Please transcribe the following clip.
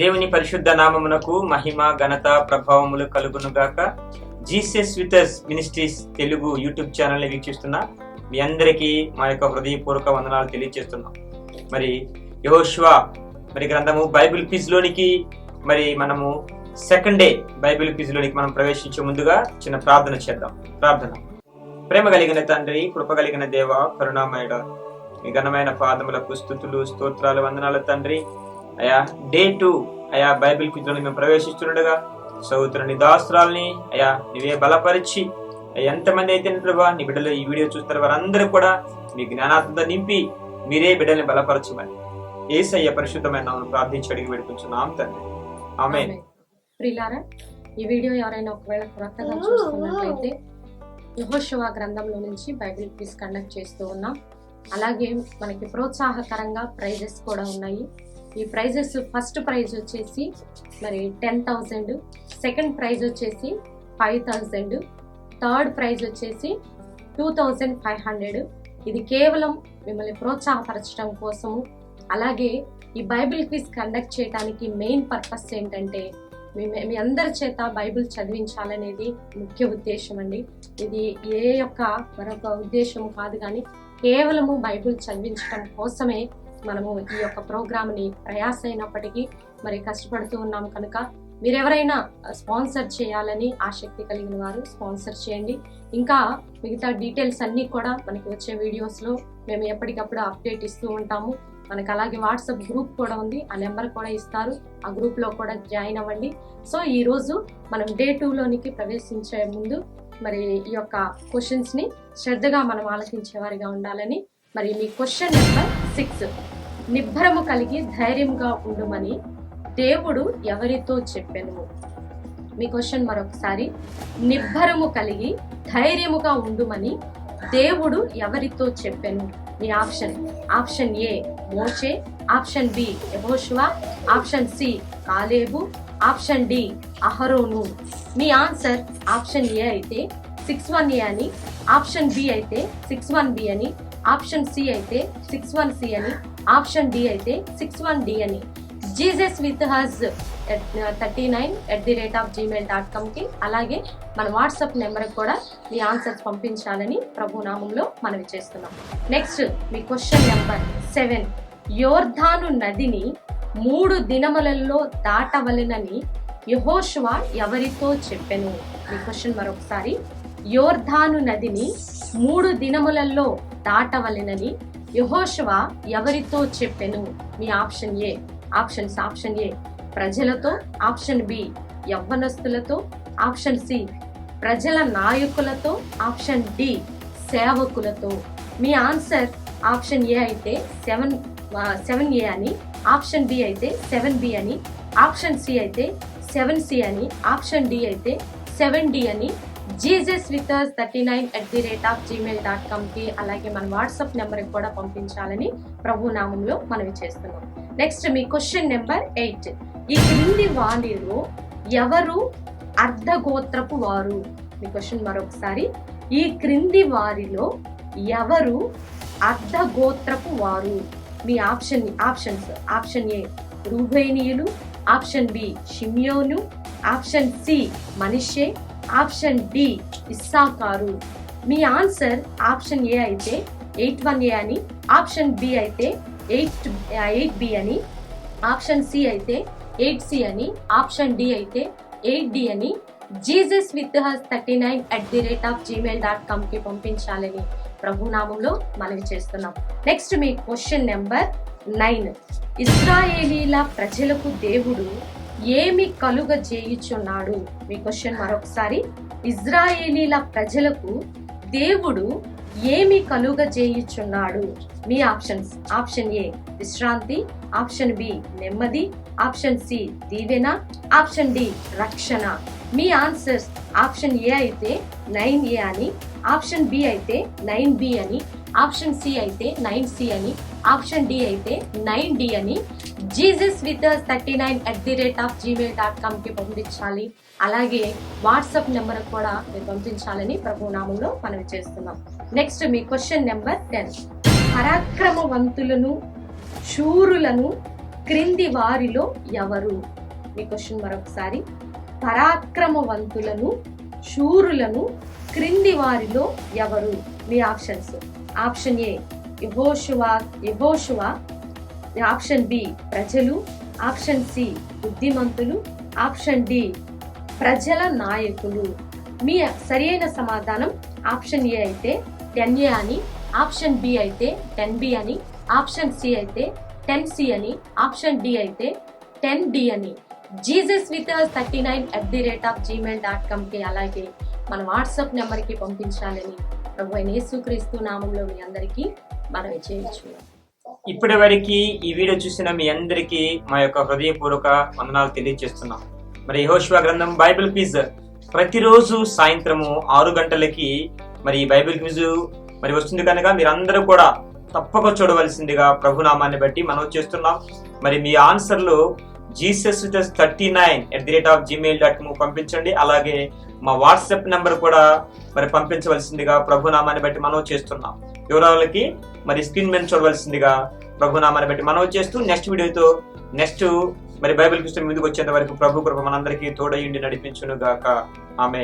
దేవుని పరిశుద్ధ నామమునకు మహిమ ఘనత ప్రభావములు కలుగునుగాక. Jesus with us ministries Telugu YouTube ఛానల్ని వీక్షిస్తున్న మీ అందరికీ మా యొక్క హృదయపూర్వక వందనాలు తెలియజేస్తున్నాం మరి యహోష్వా మరి గ్రంథము బైబిల్ క్విజ్ లోనికి మరి మనము సెకండ్ డే బైబిల్ క్విజ్ లోనికి మనం ప్రవేశించే ముందుగా చిన్న ప్రార్థన చేద్దాం. ప్రార్థన. ప్రేమ కలిగిన తండ్రి కృప కలిగిన దేవ కరుణామయుడ మీ ఘనమైన పాదములకు స్థుతులు స్తోత్రాలు వందనాలు తండ్రి. అయా డే టూ. అయా బైబిల్ క్విజ్లో మేము ప్రవేశిస్తుండగా సౌతులని దాసురాల్ని అయా నువ్వే బలపరిచి ఎంతమంది అయితే ప్రభా నీ బిడ్డలు ఈ వీడియో చూస్తారు వారందరూ కూడా మీ జ్ఞానాత్మత నింపి మీరే బిడ్డల్ని బలపరచమని. ఏసయ్య పరిశుద్ధమైన నామమున ప్రార్థించి అడిగి పెడుకుంటున్నాం తండ్రి. ఆమె ప్రిలారా ఈ వీడియో ఎవరైనా ఒకవేళ కొత్తగా చూస్తున్నట్లయితే యహోశివ గ్రంథంలో నుంచి బైబిల్ క్విజ్ కండక్ట్ చేస్తూ ఉన్నాం. అలాగే మనకి ప్రోత్సాహకరంగా ప్రైజెస్ కూడా ఉన్నాయి. ఈ ప్రైజెస్ ఫస్ట్ ప్రైజ్ వచ్చేసి మరి టెన్ థౌజండ్ సెకండ్ ప్రైజ్ వచ్చేసి ఫైవ్ థౌజండ్ థర్డ్ ప్రైజ్ వచ్చేసి టూ థౌజండ్ ఫైవ్ హండ్రెడ్. ఇది కేవలం మిమ్మల్ని ప్రోత్సాహపరచడం కోసము. అలాగే ఈ బైబిల్ క్విజ్ కండక్ట్ చేయడానికి మెయిన్ పర్పస్ ఏంటంటే మీ మీ అందరి చేత బైబిల్ చదివించాలనేది ముఖ్య ఉద్దేశం అండి. ఇది ఏ యొక్క మరొక ఉద్దేశం కాదు కానీ కేవలము బైబిల్ చదివించడం కోసమే మనము ఈ యొక్క ప్రోగ్రామ్ని ప్రయాస అయినప్పటికీ మరి కష్టపడుతూ ఉన్నాం కనుక మీరు ఎవరైనా స్పాన్సర్ చేయాలని ఆసక్తి కలిగిన వారు స్పాన్సర్ చేయండి. ఇంకా మిగతా డీటెయిల్స్ అన్నీ కూడా మనకి వచ్చే వీడియోస్లో మేము ఎప్పటికప్పుడు అప్డేట్ ఇస్తూ ఉంటాము. మనకు అలాగే వాట్సాప్ గ్రూప్ కూడా ఉంది. ఆ నెంబర్ కూడా ఇస్తారు. ఆ గ్రూప్లో కూడా జాయిన్ అవ్వండి. సో ఈరోజు మనం డే టూలోనికి ప్రవేశించే ముందు మరి ఈ యొక్క క్వశ్చన్స్ని శ్రద్ధగా మనం ఆలోచించేవారిగా ఉండాలని మరి మీ క్వశ్చన్ నెంబర్ సిక్స్ నిబ్బరము కలిగి ధైర్యంగా ఉండుమని దేవుడు ఎవరితో చెప్పెను? మీ క్వశ్చన్ మరొకసారి. నిబ్బరము కలిగి ధైర్యముగా ఉండుమని దేవుడు ఎవరితో చెప్పెను? మీ ఆప్షన్ ఆప్షన్ ఏ మోషే. ఆప్షన్ బి ఎబోషువా ఆప్షన్ సి కాలేబు. ఆప్షన్ డి అహరోను. మీ ఆన్సర్ ఆప్షన్ ఏ అయితే సిక్స్ వన్ ఏ అని. ఆప్షన్ బి అయితే సిక్స్ వన్ బి అని. ఆప్షన్ సి అయితే సిక్స్ వన్ సి అని ఆప్షన్ డి అయితే సిక్స్ వన్ డి అని. Jesus with us thirty nine at the rate of Gmail dot కామ్కి అలాగే మన వాట్సాప్ నెంబర్కి కూడా మీ ఆన్సర్స్ పంపించాలని ప్రభు నామంలో మనవి చేస్తున్నాం. నెక్స్ట్ మీ క్వశ్చన్ నెంబర్ సెవెన్. యోర్ధాను నదిని మూడు దినములలో దాటవలెనని యహోష్వా ఎవరితో చెప్పెను? మీ క్వశ్చన్ మరొకసారి యోర్ధాను నదిని మూడు దినములలో దాటవలెనని యహోశవ ఎవరితో చెప్పెను? మీ option A. Options option A. ప్రజలతో. ఆప్షన్ బి యవ్వనస్తులతో. ఆప్షన్ సి ప్రజల నాయకులతో. ఆప్షన్ డి సేవకులతో. మీ ఆన్సర్ ఆప్షన్ ఏ అయితే సెవెన్ సెవెన్ ఏ అని ఆప్షన్ బి అయితే సెవెన్ బి అని ఆప్షన్ సి అయితే సెవెన్ సి అని ఆప్షన్ డి అయితే సెవెన్ డి అని Jesus with thirty nine at the rate of Gmail dot కామ్కి అలాగే మన వాట్సాప్ నెంబర్కి కూడా పంపించాలని ప్రభు నామంలో మనవి చేస్తున్నాం. నెక్స్ట్ మీ క్వశ్చన్ నెంబర్ ఎయిట్ ఈ క్రింది వాణిలో ఎవరు అర్ధగోత్రపు వారు? మీ క్వశ్చన్ మరొకసారి. ఈ క్రింది వారిలో ఎవరు అర్ధగోత్రపు వారు? మీ ఆప్షన్ ఆప్షన్స్ ఆప్షన్ ఏ రూబేనియులు ఆప్షన్ బి షిమ్యోను ఆప్షన్ సి మనిషే ఆప్షన్ డి ఇస్సాకారు. మీ ఆన్సర్ ఆప్షన్ ఏ అయితే ఎయిట్ వన్ ఏ అని ఆప్షన్ బి అయితే ఎయిట్ ఎయిట్ బి అని ఆప్షన్ సి అయితే ఎయిట్ సి అని ఆప్షన్ డి అయితే ఎయిట్ డి అని Jesus with us thirty nine at the rate of Gmail dot కామ్కి పంపించాలని ప్రభునామంలో మనవి చేస్తున్నాం. నెక్స్ట్ మీ క్వశ్చన్ నెంబర్ నైన్. ఇస్రాయేలీల ప్రజలకు దేవుడు ఏమి కలుగ చేయుచున్నాడు? మీ క్వశ్చన్ మరొకసారి. ఇజ్రాయేలీల ప్రజలకు దేవుడు ఏమి కలుగ చేయుచున్నాడు? మీ ఆప్షన్స్. ఆప్షన్ ఏ విశ్రాంతి. ఆప్షన్ బి నెమ్మది. ఆప్షన్ సి దీవెన. ఆప్షన్ డి రక్షణ. మీ ఆన్సర్స్. ఆప్షన్ ఏ అయితే నైన్ ఏ అని. ఆప్షన్ బి అయితే నైన్ బి అని. ఆప్షన్ సి అయితే నైన్ సి అని. ఆప్షన్ డి అయితే నైన్ డి అని. Jesus with thirty nine at the rate of Gmail dot కామ్కి పంపించాలి. అలాగే వాట్సాప్ నెంబర్ కూడా మీరు పంపించాలని ప్రభు నామంలో మనవి చేస్తున్నాం. నెక్స్ట్ మీ క్వశ్చన్ నెంబర్ టెన్ పరాక్రమవంతులను శూరులను క్రింది వారిలో ఎవరు? మీ క్వశ్చన్ మరొకసారి. పరాక్రమవంతులను శూరులను క్రింది వారిలో ఎవరు? మీ ఆప్షన్స్ ఆప్షన్ ఏ ఇబోషువా ఇబోషువా ఆప్షన్ బి ప్రజలు ఆప్షన్ సి బుద్ధిమంతులు ఆప్షన్ డి ప్రజల నాయకులు. మీ సరియైన సమాధానం ఆప్షన్ ఏ అయితే టెన్ ఏ అని ఆప్షన్ బి అయితే టెన్ బి అని ఆప్షన్ సి అయితే టెన్ సి అని ఆప్షన్ డి అయితే టెన్ డి అని. Jesus with thirty nine at the rate of Gmail dot కామ్కి అలాగే మన వాట్సాప్ నెంబర్కి పంపించాలని ప్రభు అయిన యేసుక్రీస్తు నామంలో మీ అందరికీ మనవి చేయొచ్చు ఇప్పటి వరకు ఈ వీడియో చూసిన మీ అందరికీ మా యొక్క హృదయపూర్వక వందనాలు తెలియజేస్తున్నాం. మరి యెహోషువ గ్రంథం బైబిల్ క్విజ్ ప్రతిరోజు సాయంత్రము ఆరు గంటలకి మరి ఈ బైబిల్ క్విజ్ మరి వస్తుంది కనుక మీరందరూ కూడా తప్పక చూడవలసిందిగా ప్రభునామాన్ని బట్టి మనం చేస్తున్నాం. మరి మీ ఆన్సర్లు Jesus thirty nine at the rate of Gmail dot పంపించండి. అలాగే మా వాట్సాప్ నెంబర్ కూడా మరి పంపించవలసిందిగా ప్రభునామాన్ని బట్టి మనం చేస్తున్నాం. వివరాలకి మరి స్క్రీన్ మీద చూడవలసిందిగా ప్రభునామాన్ని బట్టి మనం చేస్తూ నెక్స్ట్ వీడియోతో నెక్స్ట్ మరి బైబిల్ క్రిస్టన్ ముందుకు వచ్చేంత వరకు ప్రభు కృప మనందరికీ తోడయుండి నడిపించును గాక ఆమె